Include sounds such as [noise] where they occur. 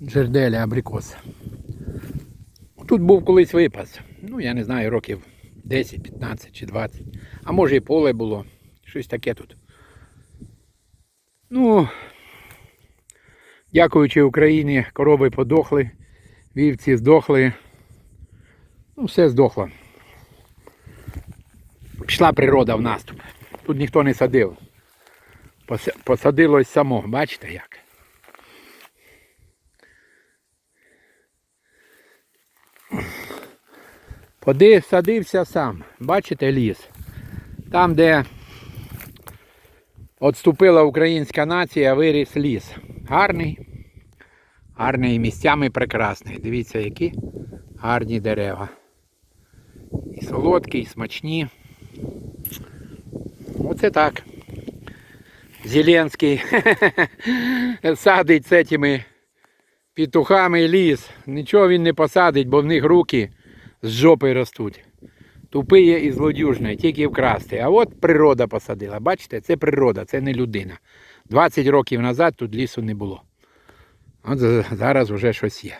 Жерделя абрикос. Тут був колись випас. Ну, я не знаю, років 10, 15 чи 20. А може і поле було. Щось таке тут. Ну, дякуючи Україні, корови подохли, вівці здохли. Ну, все здохло. Пішла природа в наступ. Тут ніхто не садив. Посадилось само, бачите як? Поди, садився сам. Бачите ліс? Там, де отступила українська нація, виріс ліс. Гарний. Гарний місцями прекрасний. Дивіться, які гарні дерева. І солодкі, і смачні. Оце так. Зеленський [laughs] садить з цими петухами ліс. Нічого він не посадить, бо в них руки з жопи ростуть. Тупиє і злодюжне, тільки вкрасти. А от природа посадила. Бачите, це природа, це не людина. 20 років назад тут лісу не було. От зараз вже щось є.